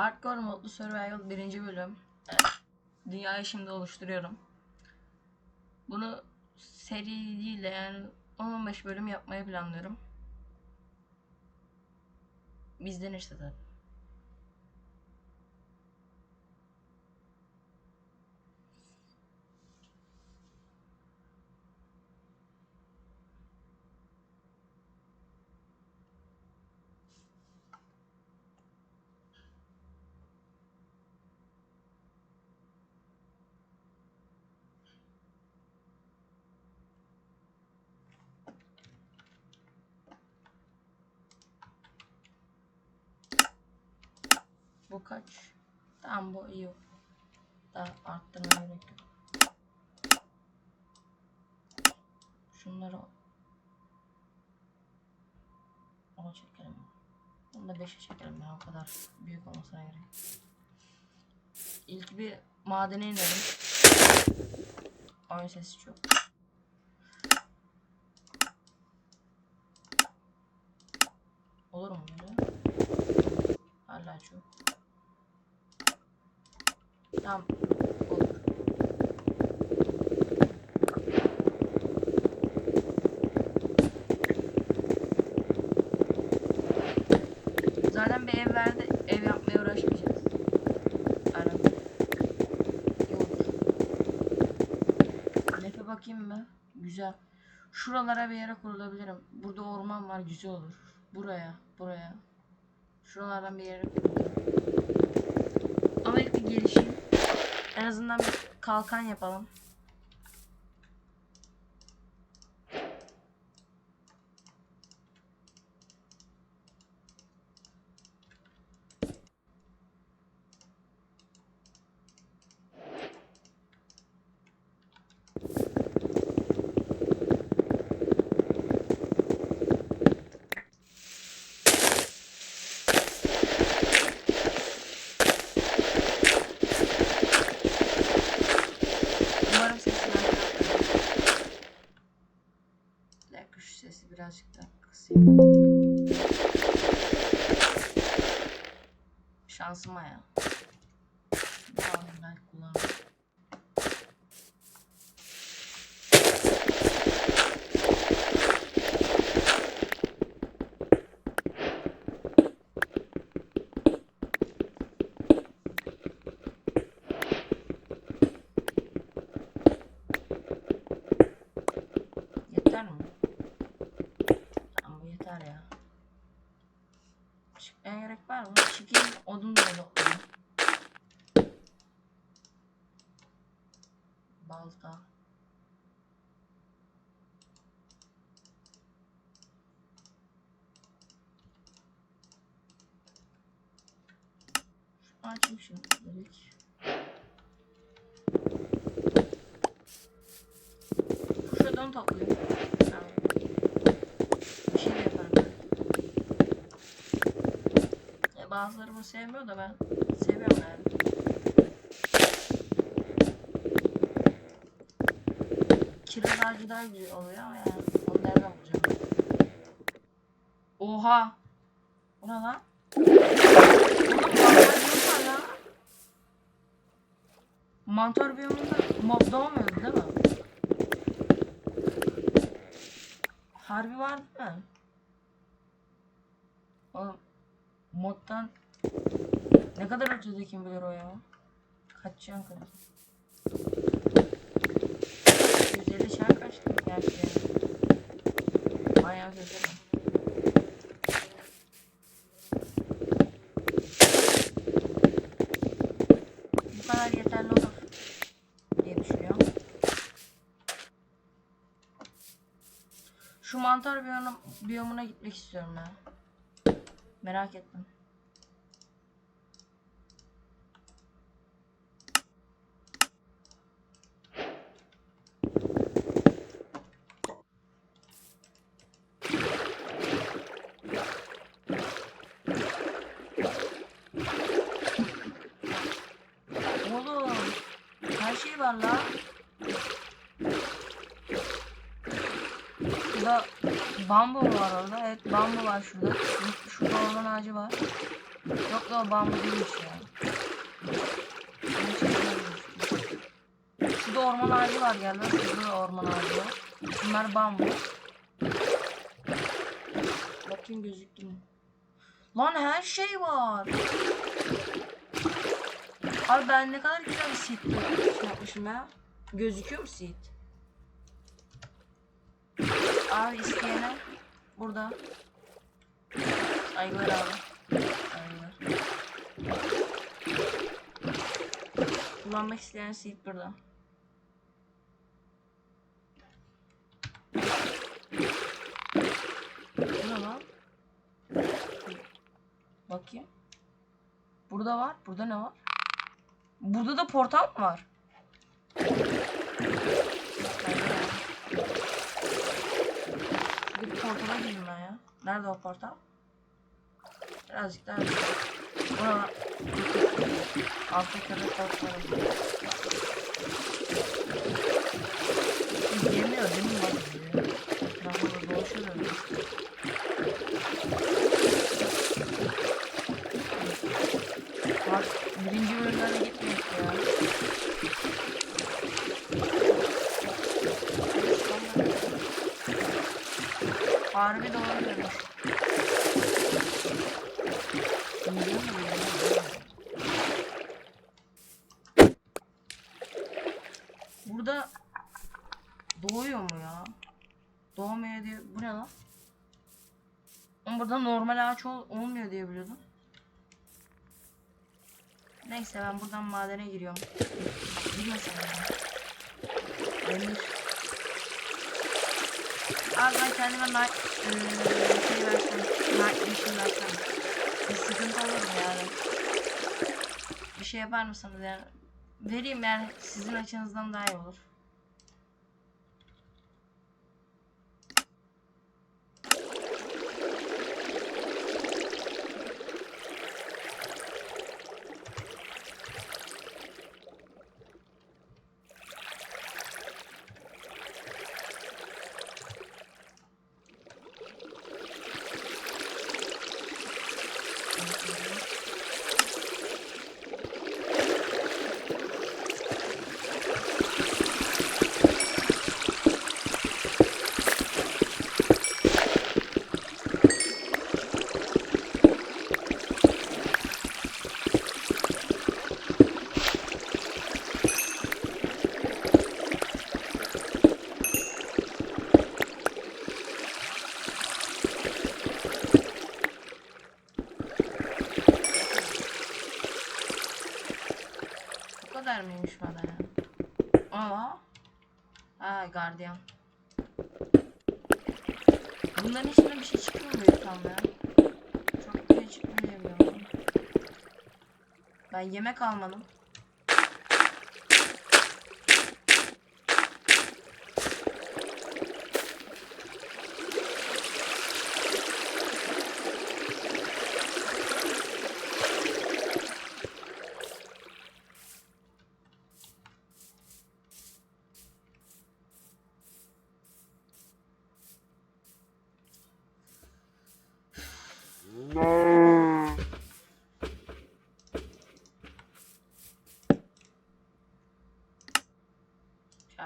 Hardcore modlu survival birinci bölüm. Dünyayı şimdi oluşturuyorum. Bunu seri de yani 10-15 bölüm yapmayı planlıyorum. Bizden işte tabii. Bu kaç? Tamam bu iyi. Daha arttırmaya gerek yok. Şunları ona çekelim. Bunu da 5'e çekelim ya o kadar büyük olmasına gerek. İlk bir madene inelim. Oyun sesi çok. Olur mu böyle? Hala çok. Tamam. Olur. Zaten bir ev verdi. Ev yapmaya uğraşmayacağız. Olur. Map'e bakayım mı? Güzel. Şuralara bir yere kurulabilirim. Burada orman var. Güzel olur. Buraya. Buraya. Şuralardan bir yere kurulabilirim. Ama ilk bir gelişeyim. Azından bir kalkan yapalım. Umarım sesini Bir dakika şu sesi birazcık daha kısayım. Şansıma ya. Tamam belki kullanırım. Yeter mi? Tamam bu yeter ya. Çıkmaya gerek var mı? Çıkayım odun da toplayayım. Balta. Şunu açayım şimdi dedik. Şuradan toplayayım. Tamam. Bir şey de yaparım. Ya bazıları bunu sevmiyor da ben seviyorum yani. Kiraz ağacı daha güzel oluyor ama yani onu nereden bulacağım? Oha! Bu ne lan? Mantar biyomunda mob doğmuyordu değil mi? Harbi var değil mi? Oğlum moddan ne kadar ötede kim bilir o ya? Kaç kadar? 150 şan kaçtı gerçi. Bayağı güzel. Bu kadar yeterli olur diye düşünüyorum. Şu mantar biyom, biyomuna gitmek istiyorum ben. Merak ettim. Oğlum, her şey var lan. Burada bambu var orada? Evet bambu var şurada. Şurada orman ağacı var. Yok da o bambu değilmiş ya. Şurada orman ağacı var gel lan. Şurada da orman ağacı var. Bunlar bambu. Bakayım gözüktü mü? Lan her şey var. Abi ben ne kadar güzel bir seed yapmışım ya. Gözüküyor mu seed? Abi isteyene burada. Saygılar abi. Saygılar. Kullanmak isteyen seed burada. Bu ne lan? Bakayım. Burada var. Burada ne var? Burada da portal mı var? Bir portala girdim ben ya. Nerede o portal? Birazcık daha. Buna altta köpek portalı. Giremiyor değil mi bak? Ben burada dolaşıyorum. Bak birinci bölümlere gitmedik ya. Harbi doğru demiş. Burada doğuyor mu ya? Doğmuyor diye. Bu ne lan? Ama burada normal ağaç ol olmuyor diye biliyordum. Neyse ben buradan madene giriyorum. Girmesin ya. Demir. Abi ben kendime night eee, şey versem, night vision versem. Bir sıkıntı olur mu yani? Bir şey yapar mısınız yani? Vereyim yani sizin açınızdan daha iyi olur. Bu kadar mıymış bana ya? Aa. Ha gardiyan. Bunların içinde bir şey çıkmıyor mu tam ya? Çok bir şey çıkmıyor. Ben yemek almadım.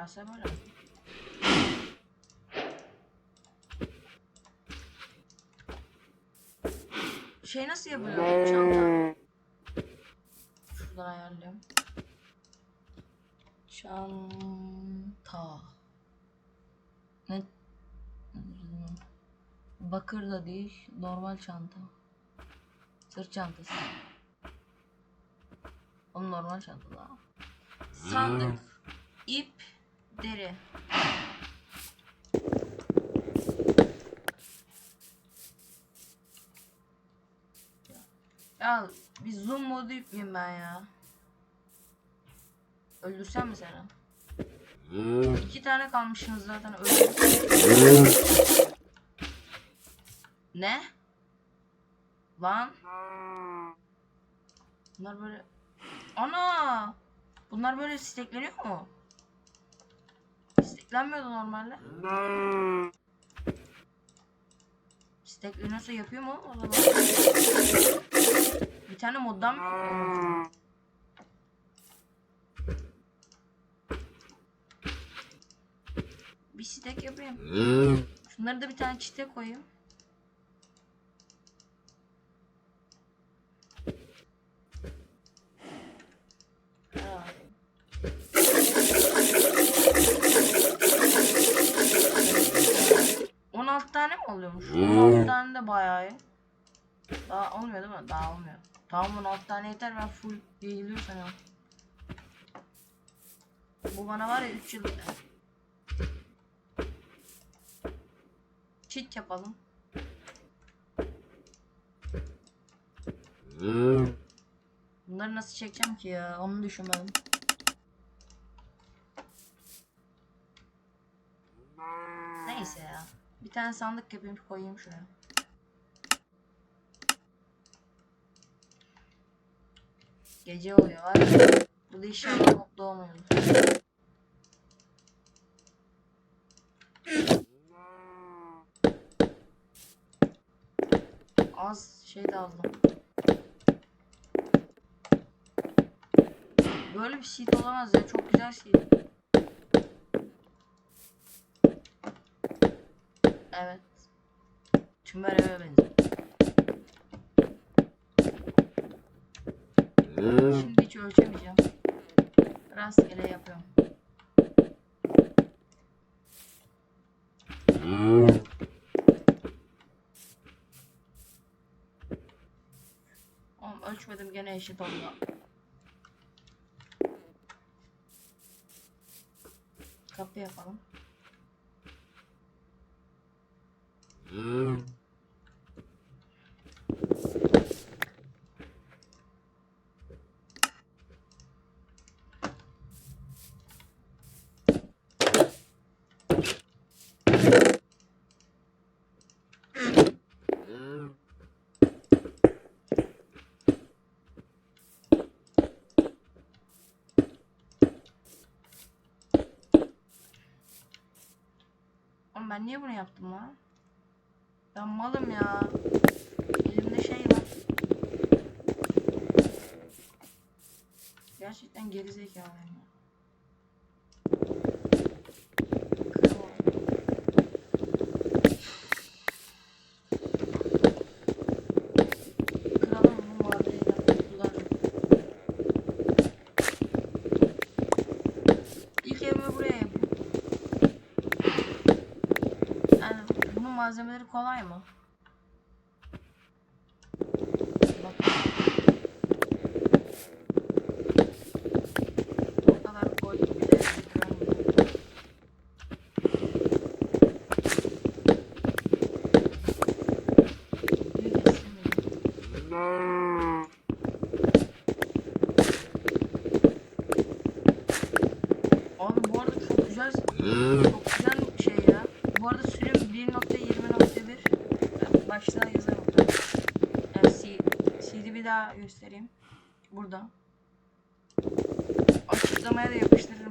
Kase böyle. Şey nasıl yapılıyor çanta? Şuradan ayarlayayım. Çanta. Ne? Bakır da değil, normal çanta. Sırt çantası. Onun normal çanta da. Sandık, ip, deri. Ya bir zoom modu yükleyeyim ben ya. Öldürsem mi seni? İki tane kalmışsınız zaten öldürsem. Ne? Lan. Bunlar böyle... Ana! Bunlar böyle stekleniyor mu? Steklenmiyordu normalde. Stekleniyorsa yapıyor mu? O zaman. Bir tane moddan mı? Bir stack yapayım. Şunları da bir tane çite koyayım. Aa. 16 mi oluyormuş? 16 tane de bayağı iyi. Daha olmuyor değil mi? Daha olmuyor. Tamam 16 tane yeter ben full geliyor sanıyorum. Bu bana var ya 3 yıl Cheat yapalım. Bunları nasıl çekeceğim ki ya? Onu düşünmedim. Neyse ya. Bir tane sandık yapayım koyayım şuraya. Gece oluyor var. Bu da inşallah mutlu olmuyordur. Az şey de aldım. Böyle bir sheet olamaz ya. Çok güzel sheet. Evet. Tümer eve benziyor. Şimdi hiç ölçemeyeceğim. Rastgele yapıyorum. Oğlum ölçmedim gene eşit oldu. Kapı yapalım. Oğlum ben niye bunu yaptım lan? Ben malım ya. Elimde şey var. Gerçekten gerizekalıyım ya. Kırma. Kıralım bunu madeyle kullanırım. İlk evimi buraya yapayım. Yani bunun malzemeleri kolay mı? Bak. O kadar koyduk bile kıramıyorum. Büyük istemedim. Abi bu arada çok güzel çok güzel bir şey ya. Bu arada sürüm 1.20.1 başta yazarım. Yani C, CD bir daha göstereyim. Burada. Açıklamaya da yapıştırırım